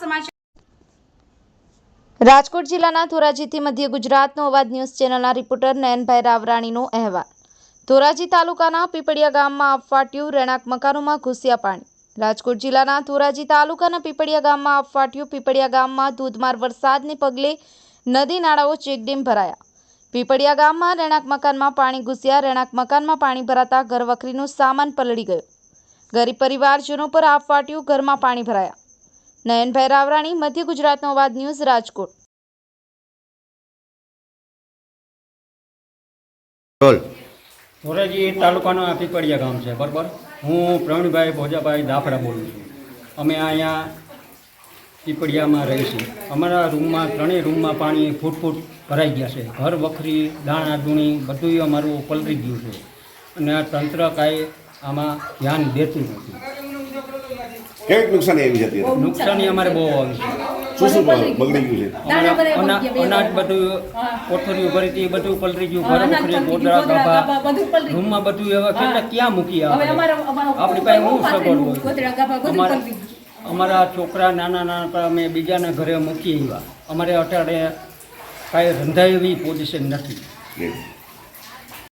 સમાચાર. રાજકોટ જિલ્લાના ધોરાજીથી મધ્ય ગુજરાતનો અવાજ ન્યૂઝ ચેનલના રિપોર્ટર નયનભાઈ રાવરાણીનો અહેવાલ. ધોરાજી તાલુકાના પીપળિયા ગામમાં આપફાટ્યું રહેણાંક મકાનોમાં ઘૂસ્યા પાણી. રાજકોટ જિલ્લાના ધોરાજી તાલુકાના પીપળિયા ગામમાં આપફાટ્યું પીપળિયા ગામમાં ધોધમાર વરસાદને પગલે નદી નાળાઓ ચેકડેમ ભરાયા. પીપળિયા ગામમાં રહેણાંક મકાનમાં પાણી ઘૂસ્યા રહેણાંક મકાનમાં પાણી ભરાતા ઘરવખરીનો સામાન પલળી ગયો. ગરીબ પરિવારજનો પર આપ ફાટ્યું ઘરમાં પાણી ભરાયા. નયનભાઈ રાવરાણી મધ્ય ગુજરાતનો અવાજ ન્યૂઝ રાજકોટ. રોલ ધોરાજી તાલુકાનું પીપળિયા ગામ છે બરાબર? હું પ્રવીણભાઈ ભોજાભાઈ દાફડા બોલું છું. અમે અહીંયા પીપળિયામાં રહે છે. અમારા રૂમમાં ત્રણેય રૂમમાં પાણી ફૂટ ફૂટ ભરાઈ ગયા છે. ઘર વખરી દાણા દૂણી બધું અમારું પલરી ગયું છે. અને આ તંત્ર કાંઈ આમાં ધ્યાન દેતું નથી. કેવી નુકસાની આવી અમારે બહુ આવી છે. શું શું બગડી ગયું છે? અનાજ બધું કોઠરીઓ ભરી હતી બધું પલરી ગયું. ઘર વખરી ગોદડા ગાભા રૂમમાં બધું એવા કેટલા ક્યાં મૂકી આપણે આપણી પાસે બહુ સગવડ હોય. અમારા છોકરા નાના નાના અમે બીજાના ઘરે મૂકી આવ્યા અમારે અટાડે કાંઈ રંધાય એવી પોઝિશન નથી.